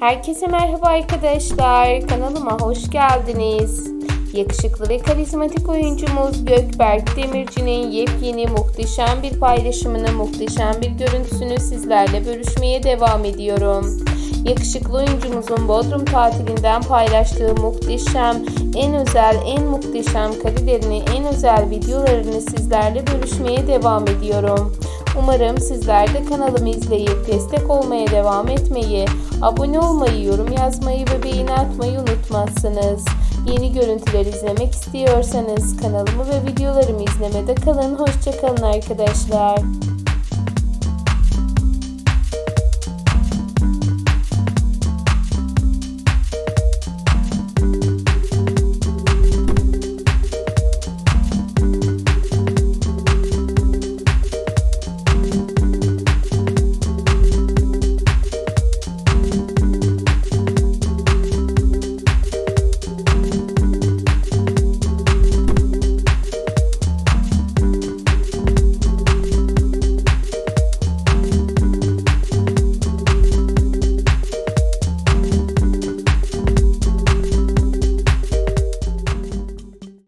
Herkese merhaba arkadaşlar. Kanalıma hoş geldiniz. Yakışıklı ve karizmatik oyuncumuz Gökberk Demirci'nin yepyeni muhteşem bir paylaşımını, muhteşem bir görüntüsünü sizlerle bölüşmeye devam ediyorum. Yakışıklı oyuncumuzun Bodrum tatilinden paylaştığı muhteşem, en özel, en muhteşem karelerini, en özel videolarını sizlerle bölüşmeye devam ediyorum. Umarım sizler de kanalımı izleyip destek olmaya devam etmeyi, abone olmayı, yorum yazmayı ve beğeni atmayı unutmazsınız. Yeni görüntüler izlemek istiyorsanız kanalımı ve videolarımı izlemede kalın. Hoşçakalın arkadaşlar.